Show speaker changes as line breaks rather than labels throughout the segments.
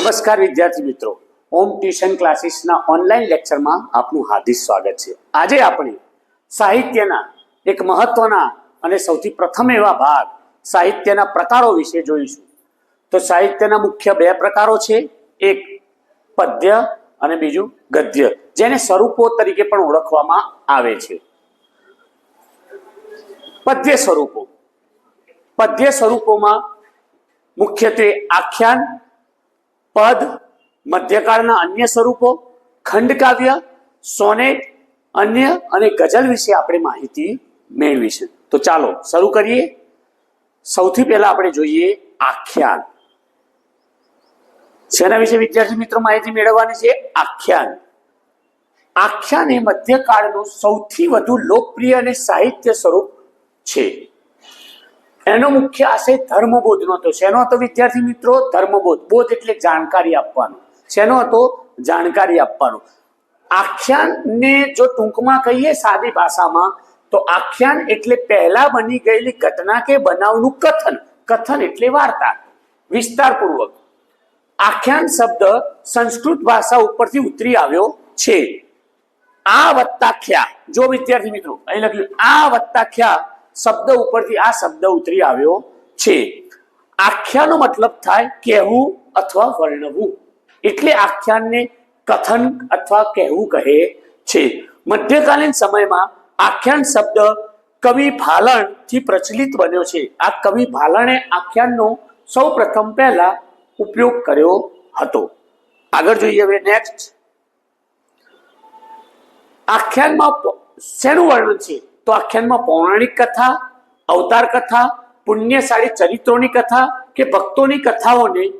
નમસ્કાર વિદ્યાર્થી મિત્રો. ઓમ ટ્યુશન ક્લાસીસના ઓનલાઈન લેક્ચરમાં આપનું હાર્દિક સ્વાગત છે. આજે આપણે સાહિત્યના એક મહત્વના અને સૌથી પ્રથમ એવા ભાગ સાહિત્યના પ્રકારો વિશે જોઈશું. તો સાહિત્યના મુખ્ય બે પ્રકારો છે. એક પદ્ય અને બીજું ગદ્ય. જેને સ્વરૂપો તરીકે પણ ઓળખવામાં આવે છે. પદ્ય સ્વરૂપો. પદ્ય સ્વરૂપોમાં મુખ્યત્વે આખ્યાન પદ, મધ્યકાળના અન્ય સ્વરૂપો ખંડકાવ્ય સોનેટ, અન્ય અને ગઝલ વિશે આપણે માહિતી મેળવીશું તો ચાલો શરૂ કરીએ. સૌથી પહેલા આપણે જોઈએ આખ્યાન. શેના વિશે વિદ્યાર્થી મિત્રો માહિતી મેળવવાની છે? આખ્યાન. આખ્યાન એ મધ્યકાળનું સૌથી વધુ લોકપ્રિય અને સાહિત્ય સ્વરૂપ છે. એનો મુખ્ય આશય ધર્મબોધનો હતો. શેનો હતો વિદ્યાર્થી મિત્રો? ધર્મબોધ. બોધ એટલે જાણકારી આપવાનો. શેનો હતો? જાણકારી આપવાનો. આખ્યાનને જો ટૂંકમાં કહીએ સાદી ભાષામાં, તો આખ્યાન એટલે પહેલા બની ગયેલી ઘટના કે બનાવનું કથન. કથન એટલે વાર્તા. વિસ્તારપૂર્વક. આખ્યાન શબ્દ સંસ્કૃત ભાષા ઉપરથી ઉતરી આવ્યો છે. આ વત્તાખ્યા જો વિદ્યાર્થી મિત્રો, અહીં લખ્યું આ વત્તાખ્યા શબ્દ ઉપરથી આ શબ્દ ઉતરી આવ્યો છે. આખ્યાનો મતલબ થાય કહેવું અથવા વર્ણવું. એટલે આખ્યાનને કથન અથવા કહેવું કહે છે. મધ્યકાલીન સમયમાં આખ્યાન શબ્દ કવિ ભાલણથી પ્રચલિત બન્યો છે. આ કવિ ભાલણે આખ્યાનનો સૌ પ્રથમ પહેલા ઉપયોગ કર્યો હતો. આગળ જોઈએ હવે નેક્સ્ટ આખ્યાનમાં શેનું વર્ણન છે? તો આખ્યાનમાં પૌરાણિક કથા, અવતાર કથા, પુણ્યશાળી ચરિત્રોની કથા કે ભક્તોની કથાઓને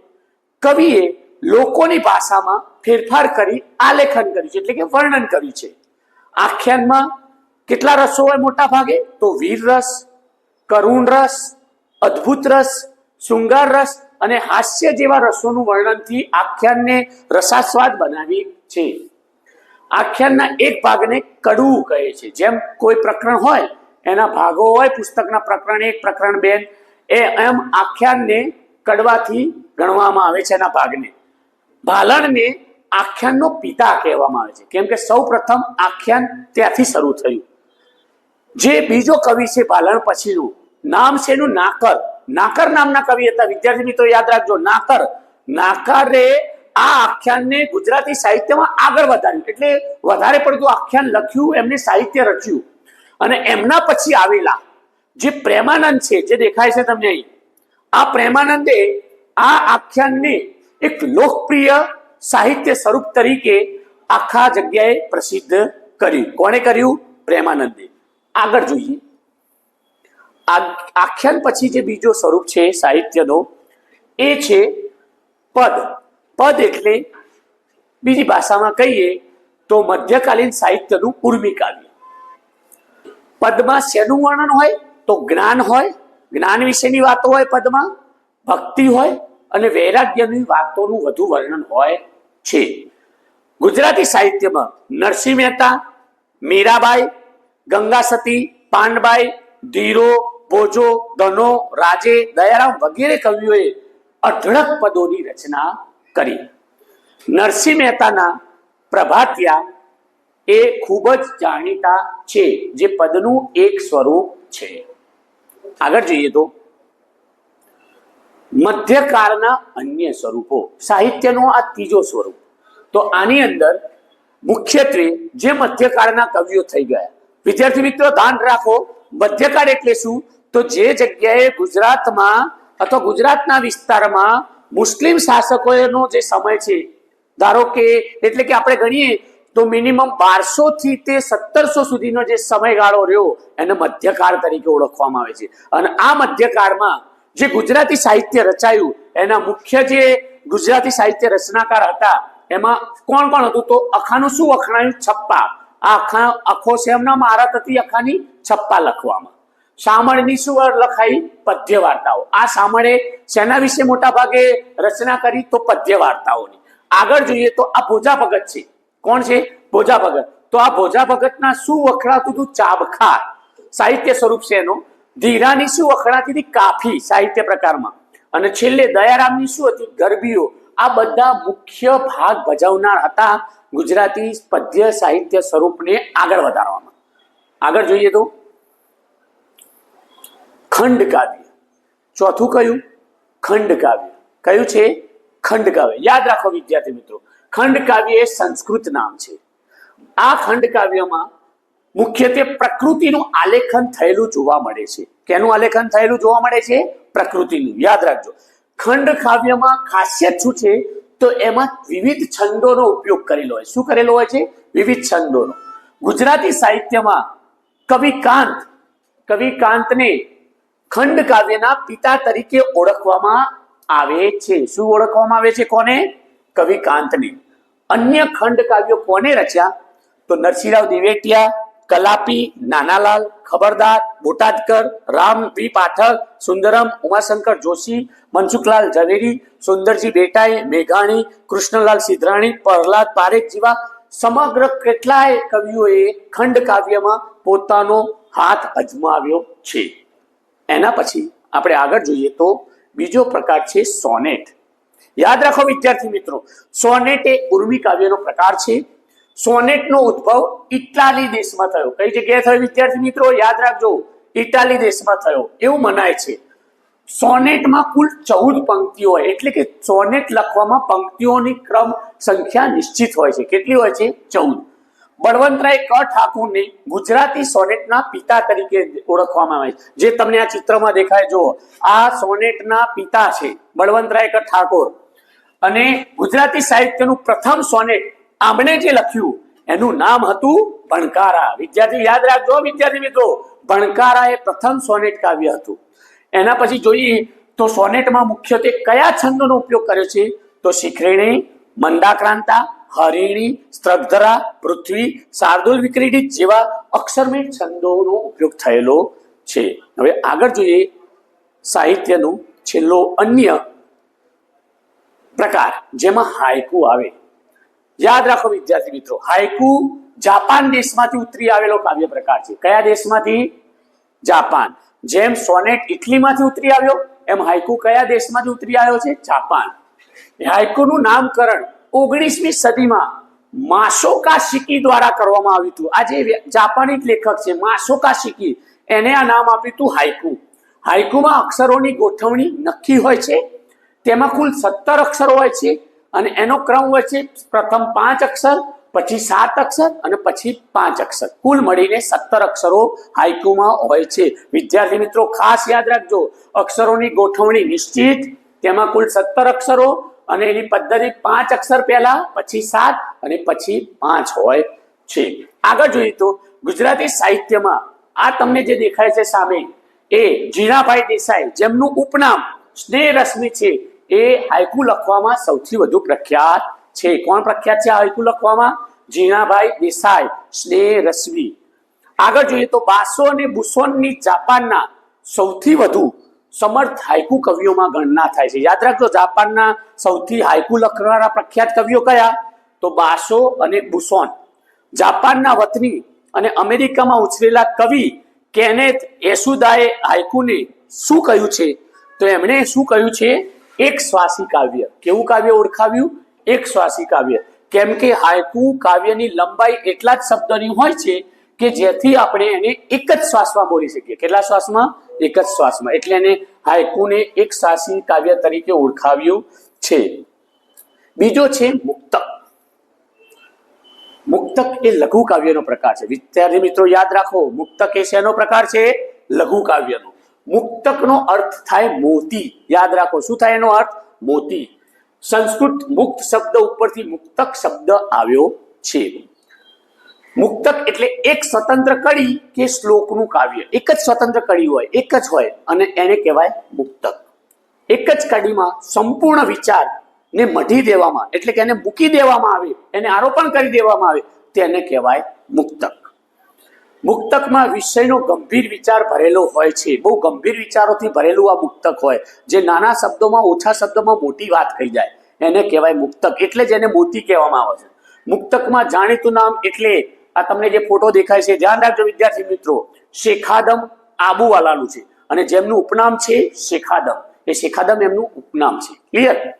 કવિએ લોકોની ભાષામાં ફેરફાર કરી, આલેખન કર્યું છે, એટલે કે વર્ણન કર્યું છે. આખ્યાનમાં કેટલા રસો હોય મોટા ભાગે? તો વીર રસ, કરુણ રસ, અદ્ભુત રસ, શૃંગાર રસ અને હાસ્ય જેવા રસોનું વર્ણનથી આખ્યાનને રસાસ્વાદ બનાવી છે. આખ્યાનના એક ભાગને કડવું કહે છે. જેમ કોઈ પ્રકરણ હોય, એના ભાગો હોય, પુસ્તકના પ્રકરણ એક, પ્રકરણ બે, એ એમ આખ્યાનને કડવાથી ગણવામાં આવે છે એના ભાગને. ભાલણને આખ્યાનનો પિતા કહેવામાં આવે છે. કેમ કે સૌ પ્રથમ આખ્યાન ત્યાંથી શરૂ થયું. જે બીજો કવિ છે ભાલણ પછીનું, નામ છે એનું નાકર. નાકર નામના કવિ હતા. વિદ્યાર્થી મિત્રો, યાદ રાખજો, નાકર. નાકરે આ આખ્યાનને ગુજરાતી સાહિત્યમાં આગળ વધાર્યું. એટલે વધારે પડતું આખ્યાન લખ્યું, એમને સાહિત્ય રચ્યું. અને એમના પછી આવેલા જે પ્રેમાનંદ છે, જે દેખાય છે તમને અહીં. આ પ્રેમાનંદે આ આખ્યાનને એક લોકપ્રિય સાહિત્ય સ્વરૂપ તરીકે આખા જગ્યાએ પ્રસિદ્ધ કર્યું. કોણે કર્યું? પ્રેમાનંદે. આગળ જોઈએ. આખ્યાન પછી જે બીજો સ્વરૂપ છે સાહિત્યનો, એ છે પદ. પદ એટલે બીજી ભાષામાં કહીએ તો મધ્યકાલીન સાહિત્યનું ઉર્મી કાવ્ય. પદમાં શેનું વર્ણન હોય તો જ્ઞાન હોય, જ્ઞાન વિશેની વાતો હોય પદમાં, ભક્તિ હોય અને વૈરાગ્યની વાતોનું વધુ વર્ણન હોય છે. ગુજરાતી સાહિત્યમાં નરસિંહ મહેતા, મીરાબાઈ, ગંગાસતી, પાંડબાઈ, ધીરો, ભોજો, ધનો, રાજે, દયારામ વગેરે કવિઓએ અઢળક પદોની રચના કરી. નરસિંહ મહેતાના પ્રભાતિયા એ ખૂબ જ જાણીતા છે, જે પદનું એક સ્વરૂપ છે. આગળ જોઈએ તો. મધ્યકાળના અન્ય સ્વરૂપો. સાહિત્યનો આ ત્રીજો સ્વરૂપ. તો આની અંદર મુખ્યત્વે જે મધ્યકાળના કવિઓ થઈ ગયા. વિદ્યાર્થી મિત્રો, ધ્યાન રાખો, મધ્યકાળ એટલે શું? તો જે જગ્યાએ ગુજરાતમાં અથવા ગુજરાતના વિસ્તારમાં મુસ્લિમ શાસકોનો જે સમય છે, ધારો કે, એટલે કે આપણે ગણીએ તો મિનિમમ બારસો થી તે સત્તરસો સુધીનો જે સમયગાળો રહ્યો, એને મધ્યકાળ તરીકે ઓળખવામાં આવે છે. અને આ મધ્યકાળમાં જે ગુજરાતી સાહિત્ય રચાયું, એના મુખ્ય જે ગુજરાતી સાહિત્ય રચનાકાર હતા, એમાં કોણ કોણ હતું? તો અખાનું શું અખણાયું છપ્પા. આ અખા અખો છે એમના મહારત હતી અખાની, છપ્પા લખવામાં. શામળની શું લખાઈ? પદ્ય વાર્તાઓ આ શામળે શેના વિશે મોટા ભાગે રચના કરી? તો પદ્ય વાર્તાઓની આગળ જોઈએ તો આ ભોજા ભગત છે. કોણ છે? ભોજા ભગત. તો આ ભોજા ભગતના શું વખણાતું હતું? ચાબખાર. સાહિત્ય સ્વરૂપ છે એનો. ધીરાની શું વખણાતી હતી? કાફી, સાહિત્ય પ્રકારમાં. અને છેલ્લે દયારામની શું હતી? ગરબીઓ. આ બધા મુખ્ય ભાગ ભજવનાર હતા ગુજરાતી પદ્ય સાહિત્ય સ્વરૂપને આગળ વધારવામાં. આગળ જોઈએ તો ખંડ કાવ્ય. ચોથું કયું? ખંડ કાવ્ય. કયું છે? ખંડ કાવ્ય. યાદ રાખો વિદ્યાર્થી મિત્રો, ખંડ કાવ્ય એ સંસ્કૃત નામ છે. આ ખંડ કાવ્યમાં મુખ્યત્વે પ્રકૃતિનું આલેખન થયેલું જોવા મળે છે. કેનું આલેખન થયેલું જોવા મળે છે? પ્રકૃતિનું. યાદ રાખજો. ખંડ કાવ્યમાં ખાસિયત શું છે? તો એમાં વિવિધ છંદોનો ઉપયોગ કરેલો હોય. શું કરેલો હોય છે? વિવિધ છંદોનો. ગુજરાતી સાહિત્યમાં કવિ કાંત કવિ કાંતને ખંડ કાવ્યના પિતા તરીકે ઓળખવામાં આવે છે. શું ઓળખવામાં આવે છે કોને? કવિ કાંતને. અન્ય ખંડ કાવ્યો કોને રચ્યા? તો નરસિંહરાવ દિવેટિયા, કલાપી, નાનાલાલ, ખબરદાર, બોટાદકર, રામ, વી. પાઠક, સુંદરમ, ઉમાશંકર જોશી, મનસુખલાલ ઝવેરી, સુંદરજી બેટાએ, મેઘાણી, કૃષ્ણલાલ સિદ્ધરાણી, પ્રહલાદ પારેખ જેવા સમગ્ર કેટલાય કવિઓએ ખંડ કાવ્યમાં પોતાનો હાથ અજમાવ્યો છે. એના પછી આપણે આગળ જોઈએ તો બીજો પ્રકાર છે સોનેટ. યાદ રાખો વિદ્યાર્થી મિત્રો, સોનેટ એ ઉર્મી કાવ્યનો પ્રકાર છે. સોનેટનો ઉદ્ભવ ઇટાલી દેશમાં થયો. કઈ જગ્યાએ થયો વિદ્યાર્થી મિત્રો? યાદ રાખજો, ઇટાલી દેશમાં થયો. એવું મનાય છે. સોનેટમાં કુલ ચૌદ પંક્તિઓ હોય. એટલે કે સોનેટ લખવામાં પંક્તિઓની ક્રમ સંખ્યા નિશ્ચિત હોય છે. કેટલી હોય છે? ચૌદ. બળવંતરાય ક ઠાકુરને ગુજરાતી સોનેટના પિતા તરીકે ઓળખવામાં આવે છે. જે તમને આ ચિત્રમાં દેખાય જો આ સોનેટના પિતા છે, બળવંતરાય ક ઠાકોર. અને ગુજરાતી સાહિત્યનું પ્રથમ સોનેટ આમણે જે લખ્યું, એનું નામ હતું ભણકારા. વિદ્યાર્થી, યાદ રાખજો, વિદ્યાર્થી મિત્રો. ભણકારા એ પ્રથમ સોનેટ કાવ્ય હતું. એના પછી જોઈએ, તો સોનેટમાં મુખ્યત્વે કયા છંદોનો ઉપયોગ કર્યો છે? તો શિખરેણી, મંદાક્રાંતા હરિણી, સ્ત્રગધરા, પૃથ્વી, શાર્દુલ વિક્રીડિત જેવા અક્ષરમેળ છંદોનો ઉપયોગ થયેલો છે. હવે આગળ જોઈએ સાહિત્યનું છેલ્લો અન્ય પ્રકાર જેમાં હાયકુ આવે. યાદ રાખો વિદ્યાર્થી મિત્રો, હાયકુ જાપાન દેશમાંથી ઉતરી આવેલો કાવ્ય પ્રકાર છે. કયા દેશમાંથી? જાપાન. જેમ સોનેટ ઇટલીમાંથી ઉતરી આવ્યો, એમ હાયકુ કયા દેશમાંથી ઉતરી આવ્યો છે? જાપાન. હાયકુનું નામકરણ ઓગણીસમી સદીમાં માસોકા શિકી દ્વારા કરવામાં આવ્યું હતું. આ જે જાપાની લેખક છે માસોકા શિકી એને આ નામ આપ્યું હતું હાઇકુ. હાઇકુમાં અક્ષરોની ગોઠવણી નક્કી હોય છે, તેમાં કુલ સત્તર અક્ષરો હોય છે અને એનો ક્રમ હોય છે પ્રથમ પાંચ અક્ષર, પછી સાત અક્ષર અને પછી પાંચ અક્ષર. કુલ મળીને સત્તર અક્ષરો હાઇકુમાં હોય છે. વિદ્યાર્થી મિત્રો, ખાસ યાદ રાખજો, અક્ષરોની ગોઠવણી નિશ્ચિત, તેમાં કુલ સત્તર અક્ષરો અને એની પદ્ધતિ પાંચ અક્ષર પહેલા, પછી સાત અને પછી પાંચ હોય છે. આગળ જોઈએ તો ગુજરાતી સાહિત્યમાં આ તમને જે દેખાય છે સામે, એ જીણાભાઈ દેસાઈ જેમનું ઉપનામ સ્નેહ રશ્મિ છે, એ હાઈકુ લખવામાં સૌથી વધુ પ્રખ્યાત છે. કોણ પ્રખ્યાત છે આ હાઇકુ લખવામાં? જીણાભાઈ દેસાઈ સ્નેહ રશ્મિ આગળ જોઈએ તો બાસો અને બુસોનની જાપાનના સૌથી વધુ સમર્થ હાઇકુ કવિઓમાં ગણના થાય છે. યાદ રાખજો, જાપાનના સૌથી હાઇકુ લખનારા પ્રખ્યાત કવિઓ કયા? તો બાસો અને બુસોન. જાપાનના વતની અને અમેરિકામાં ઉછરેલા કવિ કેનેથ એસુદાએ હાઇકુને શું કહ્યું છે? તો એમણે શું કહ્યું છે? એક શ્વાસી કાવ્ય. કેવું કાવ્ય ઓળખાવ્યું? એક શ્વાસી કાવ્ય. કેમ કે હાઇકુ કાવ્યની લંબાઈ એટલા જ શબ્દોની હોય છે કે જેથી આપણે એને એક જ શ્વાસમાં બોલી શકીએ. કેટલા શ્વાસમાં? એક જ શ્વાસમાં. એટલે એને હાઇકુને એક સાહસી કાવ્ય તરીકે ઓળખાવ્યું છે. બીજો છે મુક્તક. મુક્તક એ લઘુ કાવ્યનો પ્રકાર છે. વિદ્યાર્થી મિત્રો, યાદ રાખો, મુક્તક એ શેનો પ્રકાર છે? લઘુ કાવ્યનો. મુક્તકનો અર્થ થાય મોતી. યાદ રાખો, શું થાય એનો અર્થ? મોતી. સંસ્કૃત મુક્ત શબ્દ ઉપરથી મુક્તક શબ્દ આવ્યો છે. મુક્તક એટલે એક સ્વતંત્ર કડી કે શ્લોકનું કાવ્ય. એક જ સ્વતંત્ર કડી હોય, એક જ હોય અને એને કહેવાય મુક્તક. એક જ કડીમાં સંપૂર્ણ વિચાર ને મઢી દેવામાં, એટલે કે એને મૂકી દેવામાં આવે, એને આરોપણ કરી દેવામાં આવે, તેને કહેવાય મુક્તક. મુક્તકમાં વિષયનો ગંભીર વિચાર ભરેલો હોય છે. બહુ ગંભીર વિચારોથી ભરેલું આ મુક્તક હોય, જે નાના શબ્દોમાં, ઓછા શબ્દોમાં મોટી વાત કહી જાય. એને કહેવાય મુક્તક, એટલે જ એને મોતી કહેવામાં આવે છે. મુક્તકમાં જાણીતું નામ એટલે આ તમને જે ફોટો દેખાય છે, ધ્યાન રાખજો વિદ્યાર્થી મિત્રો, શેખાદમ આબુવાલાનું છે. અને જેમનું ઉપનામ છે, શેખાદમ. એ શેખાદમ એમનું ઉપનામ છે. ક્લિયર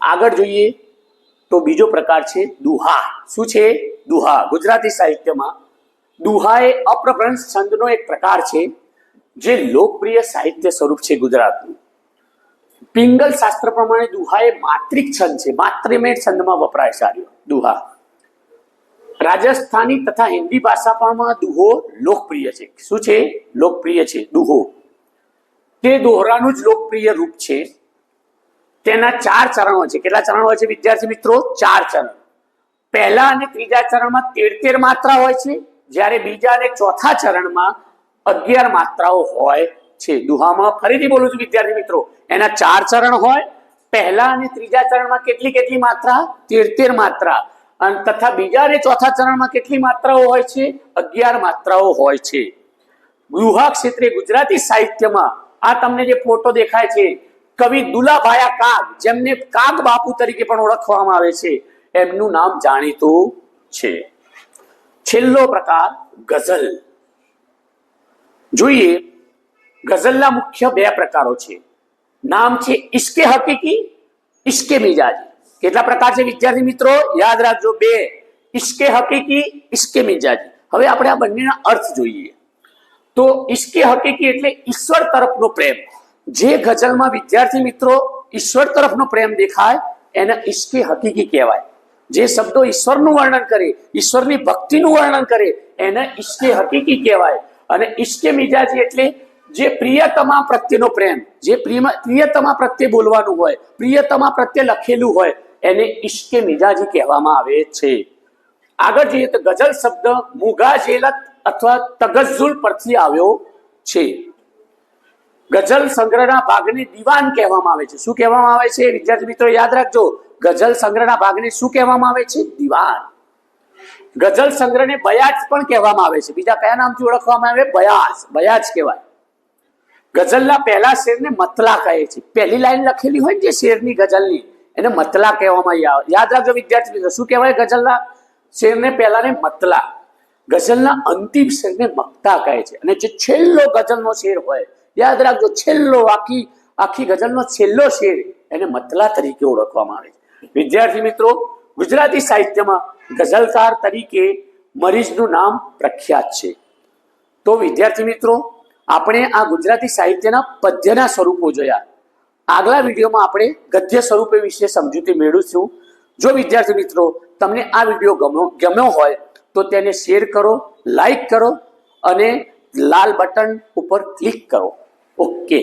આગળ જોઈએ તો બીજો પ્રકાર છે, દુહા. શું છે? દુહા. ગુજરાતી સાહિત્યમાં દુહા એ અપ્રભ્રંશ છંદનો એક પ્રકાર છે, જે લોકપ્રિય સાહિત્ય સ્વરૂપ છે ગુજરાતનું. પિંગલ શાસ્ત્ર પ્રમાણે દુહા એ માત્રિક છંદ છે. માત્રિમેય છંદમાં વપરાય સાર્યો દુહા. રાજસ્થાની તથા હિન્દી ભાષામાં દુહો લોકપ્રિય છે. શું છે? લોકપ્રિય છે. દુહો. તે દોહરાનું જ લોકપ્રિય રૂપ છે. તેના ચાર ચરણો છે. કેટલા ચરણ હોય છે વિદ્યાર્થી મિત્રો? ચાર ચરણ. પહેલા અને ત્રીજા ચરણમાં તેર તેર માત્રા હોય છે. જ્યારે બીજા અને ચોથા ચરણમાં અગિયાર માત્રાઓ હોય છે. દુહામાં ફરીથી બોલું છું વિદ્યાર્થી મિત્રો. એના ચાર ચરણ હોય. પહેલા અને ત્રીજા ચરણમાં કેટલી કેટલી માત્રા? તેર તેર માત્રા. અને તથા બીજા અને ચોથા ચરણમાં કેટલી માત્રાઓ હોય છે? અગિયાર માત્રાઓ હોય છે. ગૃહા ક્ષેત્રે ગુજરાતી સાહિત્યમાં આ તમને જે ફોટો દેખાય છે, કવિ દુલાભાયા કાગ, જેમને કાગ બાપુ તરીકે પણ ઓળખવામાં આવે છે, એમનું નામ જાણીતું છે. છેલ્લો પ્રકાર, ગઝલ. જોઈએ, ગઝલના મુખ્ય બે પ્રકારો છે. નામ છે ઇશ્કે હકીકી ઇશ્કે મિજાજી. કેટલા પ્રકાર છે વિદ્યાર્થી મિત્રો? યાદ રાખજો બે. ઇશ્કે હકીકી ઇશ્કે મિજાજી હવે આપણે આ બંનેના અર્થ જોઈએ. તો ઇશ્કે હકીકી એટલે ઈશ્વર તરફનો પ્રેમ. જે ગઝલમાં વિદ્યાર્થી મિત્રો ઈશ્વર તરફનો પ્રેમ દેખાય, એને ઇશ્કે હકીકી કહેવાય. જે શબ્દો ઈશ્વરનું વર્ણન કરે, ઈશ્વરની ભક્તિનું વર્ણન કરે, એને ઇશ્કે હકીકી કહેવાય. અને ઇશ્કે મિજાજી એટલે જે પ્રિયતમા પ્રત્યેનો પ્રેમ. જે પ્રિય- પ્રિયતમા પ્રત્યે બોલવાનું હોય, પ્રિયતમા પ્રત્યે લખેલું હોય એને ઇશ્કે મિજાજી કહેવામાં આવે છે. આગળ જઈએ તો ગઝલ શબ્દ મુગાજેલત અથવા તગઝુલ પરથી આવ્યો છે. ગઝલ સંગ્રહના ભાગને દીવાન કહેવામાં આવે છે. શું કહેવામાં આવે છે? વિદ્યાર્થી મિત્રો, યાદ રાખજો, ગઝલ સંગ્રહના ભાગને શું કહેવામાં આવે છે? દિવાન. ગઝલ સંગ્રહને બયાજ પણ કહેવામાં આવે છે. બીજા કયા નામથી ઓળખવામાં આવે? બયાજ. બયાજ કહેવાય. ગઝલના પહેલા શેરને મતલા કહે છે. પહેલી લાઈન લખેલી હોય જે શેરની ગઝલની? એને મતલા કહેવામાં આવે યાદ રાખજો વિદ્યાર્થી મિત્રો, શું કહેવાય ગઝલના? શેરને પહેલાને મતલા. ગઝલના અંતિમ શેરને મક્તા કહે છે. અને જે છેલ્લો ગઝલનો શેર હોય, યાદ રાખજો છેલ્લો, આખી આખી ગઝલનો છેલ્લો શેર એને મતલા તરીકે ઓળખવામાં આવે છે. વિદ્યાર્થી મિત્રો, ગુજરાતી સાહિત્યમાં ગઝલકાર તરીકે મરીઝનું નામ પ્રખ્યાત છે. તો વિદ્યાર્થી મિત્રો, આપણે આ ગુજરાતી સાહિત્યના પદ્યના સ્વરૂપો જોયા. આગલા વિડીયોમાં આપણે ગદ્ય સ્વરૂપે વિશે સમજૂતી મેળવીશું. જો વિદ્યાર્થી મિત્રો તમને આ વીડિયો ગમ્યો ગમ્યો હોય તો તેને શેર કરો, લાઈક કરો અને લાલ બટન ઉપર ક્લિક કરો. ઓકે.